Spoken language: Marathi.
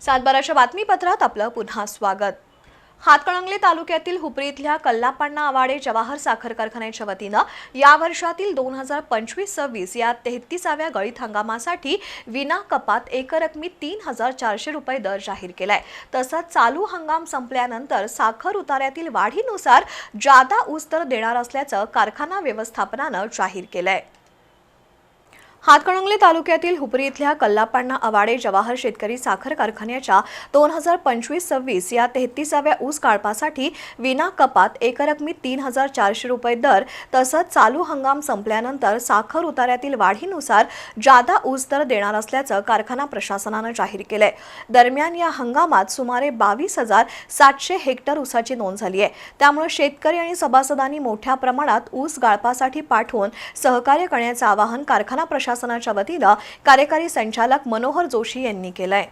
सातबाराच्या बातमीपत्रात आपलं पुन्हा स्वागत. हातकणंगले तालुक्यातील हुपरी इथल्या कल्लापण्णा आवाडे जवाहर साखर कारखान्याच्या वतीनं या वर्षातील दोन हजार पंचवीस सव्वीस या तेहतीसाव्या गळीत हंगामासाठी विना कपात एकरकमी तीन हजार चारशे रुपये दर जाहीर केलाय. तसंच चालू हंगाम संपल्यानंतर साखर उतार्यातील वाढीनुसार जादा ऊस दर देणार असल्याचं कारखाना व्यवस्थापनानं जाहीर केलंय. हातकणंगले तालुक्यातील हुपरी इथल्या कल्लापाण्णा अवाडे जवाहर शेतकरी साखर कारखान्याच्या दोन हजार पंचवीस सव्वीस या तेहतीसाव्या ऊस काळपासाठी विना कपात एकरकमी तीन हजार चारशे रुपये दर तसंच चालू हंगाम संपल्यानंतर साखर उतार्यातील वाढीनुसार जादा ऊस दर देणार असल्याचं कारखाना प्रशासनानं जाहीर केलंय. दरम्यान या हंगामात सुमारे बावीस हजार सातशे हेक्टर ऊसाची नोंद झाली आहे. त्यामुळे शेतकरी आणि सभासदांनी मोठ्या प्रमाणात ऊस गाळपासाठी पाठवून सहकार्य करण्याचं आवाहन कारखाना प्रशासनाच्या वतीनं कार्यकारी संचालक मनोहर जोशी यांनी केलंय.